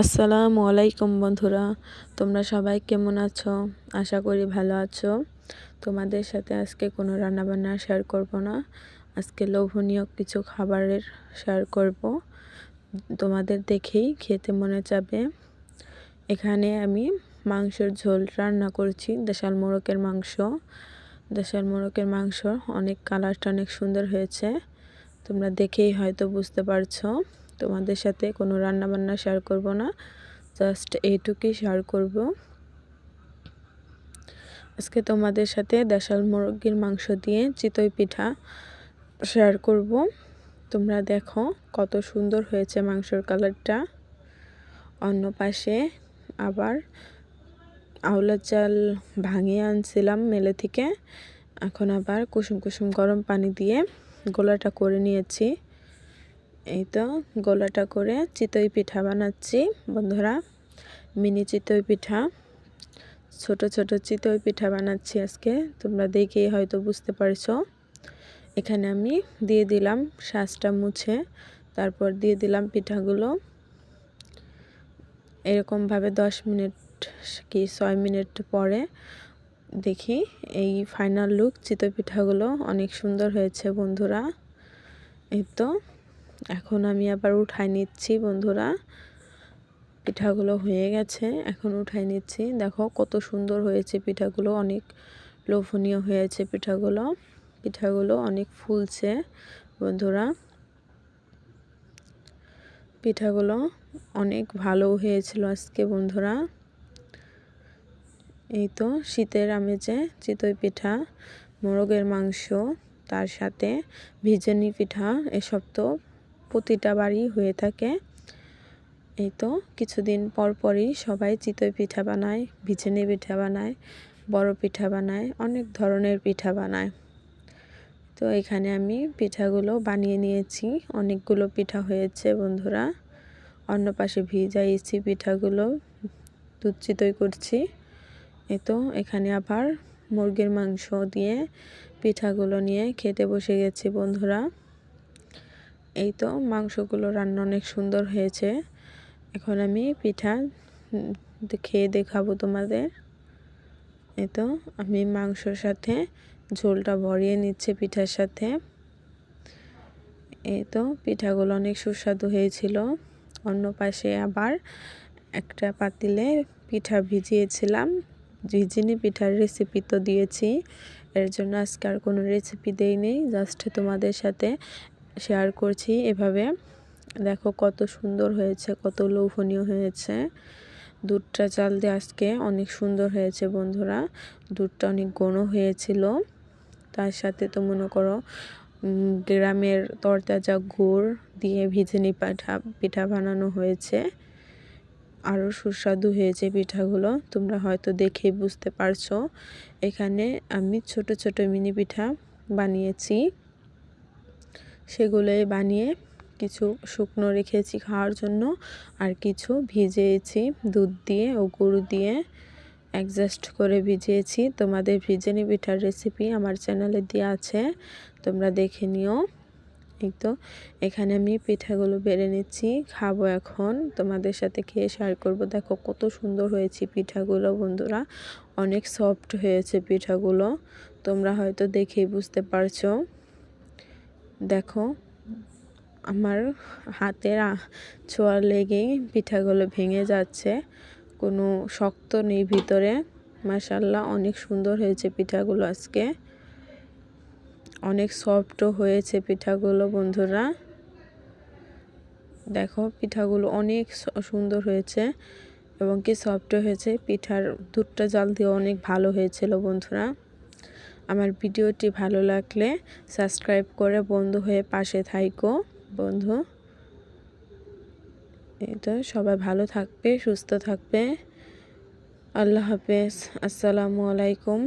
আসসালামু আলাইকুম বন্ধুরা, তোমরা সবাই কেমন আছো? আশা করি ভালো আছো। তোমাদের সাথে আজকে কোনো রান্নাবান্না শেয়ার করব না। আজকে লোভনীয় কিছু খাবারের শেয়ার করব। তোমাদের দেখেই খেতে মনে যাবে এখানে আমি মাংসের ঝোল রান্না করছি, দেশাল মোরকের মাংস। দেশাল মোরকের মাংস অনেক কালারটা অনেক সুন্দর হয়েছে। তোমরা দেখেই হয়তো বুঝতে পারছ। তোমাদের সাথে কোনো রান্না বান্না শেয়ার করব না। জাস্ট এইটুকুই শেয়ার করব। আজকে তোমাদের সাথে দেশাল মুরগির মাংস দিয়ে চিতই পিঠা শেয়ার করব। তোমরা দেখো কত সুন্দর হয়েছে মাংসর কালারটা অন্য পাশে আবার আউলা চাল ভাঙিয়ে আনছিলাম মেলে থেকে। এখন আবার কুসুম কুসুম গরম পানি দিয়ে গোলাটা করে নিয়েছি। এই তো গোলাটা করে চিতই পিঠা বানাচ্ছি, বন্ধুরা। মিনি চিতই পিঠা। ছোট ছোট চিতই পিঠা বানাচ্ছি আজকে, তোমরা দেখেই হয়তো বুঝতে পারছ। এখানে আমি দিয়ে দিলাম শ্বাসটা মুছে, তারপর দিয়ে দিলাম পিঠাগুলো। এরকমভাবে দশ মিনিট কি ছয় মিনিট পরে দেখি এই ফাইনাল লুক চিতই পিঠাগুলো অনেক সুন্দর হয়েছে, বন্ধুরা। এই তো এখন আমি আবার উঠাই নিচ্ছি, বন্ধুরা। পিঠাগুলো হয়ে গেছে, এখন উঠাই নিচ্ছি। দেখো কত সুন্দর হয়েছে পিঠাগুলো, অনেক লোভনীয় হয়েছে পিঠাগুলো। পিঠাগুলো অনেক ফুলছে, বন্ধুরা। পিঠাগুলো অনেক ভালো হয়েছিল আজকে, বন্ধুরা। এই তো শীতের আমেজে চিতই পিঠা, মোরগের মাংস, তার সাথে ভিজানি পিঠা, এসব তো প্রতিটা বাড়ি হয়ে থাকে। এই তো কিছুদিন পর পরই সবাই চিতই পিঠা বানায়, ভিজেনি পিঠা বানায়, বড় পিঠা বানায়, অনেক ধরনের পিঠা বানায়। তো এখানে আমি পিঠাগুলো বানিয়ে নিয়েছি। অনেকগুলো পিঠা হয়েছে বন্ধুরা। অন্য পাশে ভিজাইছি পিঠাগুলো দুধ চিতই করছি। এই তো এখানে আবার মুরগির মাংস দিয়ে পিঠাগুলো নিয়ে খেতে বসে গেছি বন্ধুরা। এই তো মাংসগুলো রান্না অনেক সুন্দর হয়েছে। এখন আমি পিঠা খেয়ে দেখাবো তোমাদের। এই তো আমি মাংসর সাথে ঝোলটা ভরিয়ে নিচ্ছে পিঠার সাথে। এই তো পিঠাগুলো অনেক সুস্বাদু হয়েছিল। অন্য পাশে আবার একটা পাতিলে পিঠা ভিজিয়েছিলাম। ভিজিনি পিঠার রেসিপি তো দিয়েছি। এর জন্য আজকে আর কোনো রেসিপি দেই নেই জাস্ট তোমাদের সাথে শেয়ার করছি এভাবে। দেখো কত সুন্দর হয়েছে, কত লোভনীয় হয়েছে। দুধটা চাল দিয়ে আজকে অনেক সুন্দর হয়েছে বন্ধুরা। দুধটা অনেক ঘন হয়েছিল। তার সাথে তো মনে করো গ্রামের তরতাজা গুড় দিয়ে ভিজেনি পিঠা পিঠা বানানো হয়েছে। আরও সুস্বাদু হয়েছে পিঠাগুলো। তোমরা হয়তো দেখেই বুঝতে পারছ। এখানে আমি ছোট ছোট মিনি পিঠা বানিয়েছি। সেগুলোই বানিয়ে কিছু শুকনো রেখেছি খাওয়ার জন্য আর কিছু ভিজিয়েছি দুধ দিয়ে ও গুড় দিয়ে অ্যাডজাস্ট করে ভিজিয়েছি। তোমাদের ভিজেনি পিঠার রেসিপি আমার চ্যানেলে দেওয়া আছে, তোমরা দেখে নিও। এই তো, এখানে আমি পিঠাগুলো বেড়ে নিচ্ছি, খাব এখন। তোমাদের সাথে খেয়ে শেয়ার করব। দেখো কত সুন্দর হয়েছে পিঠাগুলো, বন্ধুরা। অনেক সফট হয়েছে পিঠাগুলো। তোমরা হয়তো দেখেই বুঝতে পারছ। দেখো, আমার হাতের ছোঁয়া লেগেই পিঠাগুলো ভেঙে যাচ্ছে। কোনো শক্ত নেই ভিতরে। মাসাল্লাহ অনেক সুন্দর হয়েছে পিঠাগুলো আজকে। অনেক সফটও হয়েছে পিঠাগুলো বন্ধুরা। দেখো, পিঠাগুলো অনেক সুন্দর হয়েছে এবং কি সফট হয়েছে। পিঠার দুধটা জাল দিয়ে অনেক ভালো হয়েছিল বন্ধুরা। আমার ভিডিওটি ভালো লাগলে সাবস্ক্রাইব করে বন্ধু হয়ে পাশে থাইকো। বন্ধু, এই তো সবাই ভালো থাকবে, সুস্থ থাকবে। আল্লাহ হাফেজ। আসসালামু আলাইকুম।